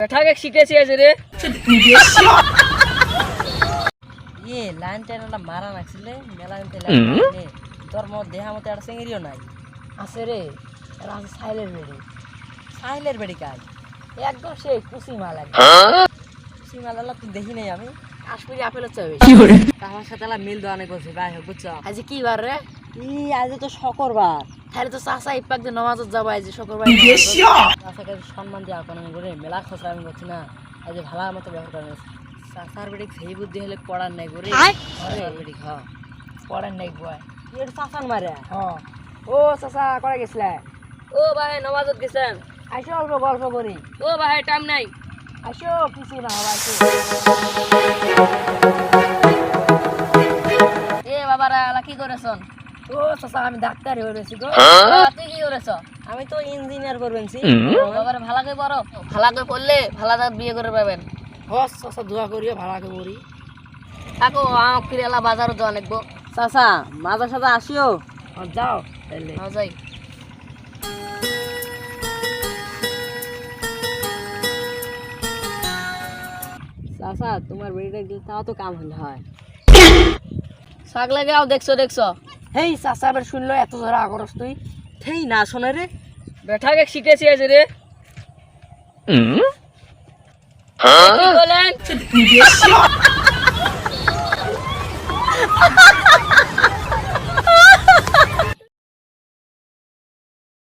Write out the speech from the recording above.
বেঠাকে শিখেছি আছে রে ইয়ে লাইন টাইন একটা মারা নাকছিলে মেলা লাইন তোর মত দেহা মতো একটা চিংড়িও নাই আছে রে এরা আছে সাইলের বেড়ে সাইলের বেড়ি কাজ একদম সেই কুচি মাল একদম সীমালালা তুই দেখি নাই আমি কাশ্মীরি আপেলের চাবে তাহার সাথে এলা মিল দেওয়া নেই করছে ভাই হোক বুঝছ আজ কি বার রে ই আজ তো শকরবার। তাহলে তো চাষা ইপাক যে নমাজত যাব আজ শুক্রবার। চাষাকে সম্মান দেওয়া কোনো করে মেলা খসরা আমি করছি না। আজ ভালো মতো ব্যবহার করে চাষার বেড়ি সেই বুদ্ধি হলে পড়ার নাই করে চাষার বেড়ি খা। পড়েন নাই বয় এটা চাষান মারে? হ্যাঁ ও চাষা করে গেছিলে? ও ভাই নমাজত গেছেন। আইসো অল্প গল্প করি। ও ভাই টাইম নাই। আইসো কিছু না হবে আইসো। এ বাবারা কি করেছন? ও চাষা আমি ডাক্তার হয়ে রয়েছি গো। তুই কি করেছ? আমি তো ইঞ্জিনিয়ার করবেন বাবার ভালাকে পড়ো। ভালাকে পড়লে ভালাদা বিয়ে করে পাবেন। হস চাষা দোয়া করিও ভাড়াকে করি থাকো আমার ফিরে এলা বাজারও যাওয়া লাগবো। চাচা মাঝে সাথে আসিও। আর যাও তাহলে হ্যাঁ যাই। চাচা তোমার বেড়িটা গেলে তাও তো কাম হলে হয়। শাক লাগে আও দেখছ দেখছ। হেই চাষা এবার শুনলো এত ধরা আগরস তুই। হেই না শোনে রে। বেঠাকে শিখেছি আজ রে। বলেন?